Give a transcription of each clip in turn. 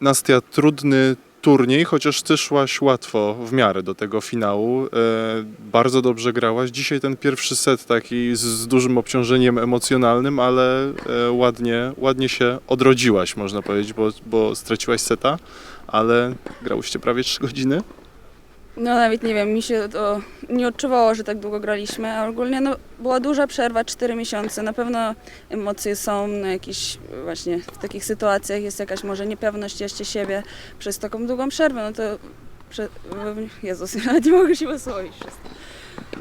Nastia, trudny turniej, chociaż ty szłaś łatwo w miarę do tego finału. E, bardzo dobrze grałaś. Dzisiaj ten pierwszy set taki z, dużym obciążeniem emocjonalnym, ale e, ładnie, ładnie się odrodziłaś, można powiedzieć, bo, bo straciłaś seta, ale grałyście prawie 3 godziny. No nawet nie wiem, mi się to nie odczuwało, że tak długo graliśmy, a ogólnie no, była duża przerwa, 4 miesiące. Na pewno emocje są no, jakieś właśnie w takich sytuacjach jest jakaś może niepewność jeszcze siebie przez taką długą przerwę, no to prze... Jezus, nawet nie mogę się wysłowić. To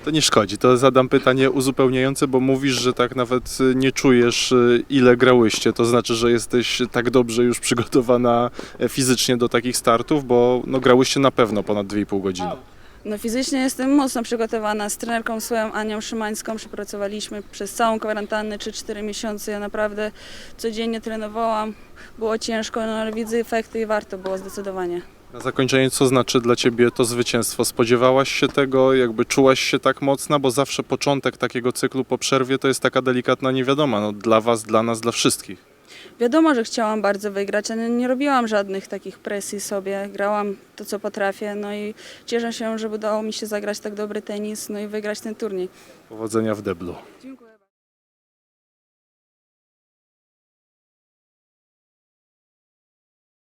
nie szkodzi. To zadam pytanie uzupełniające, bo mówisz, że tak nawet nie czujesz, y, ile grałyście. To znaczy, że jesteś tak dobrze już przygotowana e, fizycznie do takich startów, bo no, grałyście na pewno ponad 2,5 godziny. No fizycznie jestem mocno przygotowana. Z trenerką swoją Anią Szymańską przepracowaliśmy przez całą kwarantannę 3-4 miesiące. Ja naprawdę codziennie trenowałam. Było ciężko, no ale widzę efekty i warto było zdecydowanie. Na zakończenie, co znaczy dla ciebie to zwycięstwo? Spodziewałaś się tego? Jakby czułaś się tak mocna? Bo zawsze początek takiego cyklu po przerwie to jest taka delikatna niewiadoma. No, dla was, dla nas, dla wszystkich. Wiadomo, że chciałam bardzo wygrać, ale nie robiłam żadnych takich presji sobie. Grałam to, co potrafię, no i cieszę się, że udało mi się zagrać tak dobry tenis, no i wygrać ten turniej. Powodzenia w deblu. Dziękuję.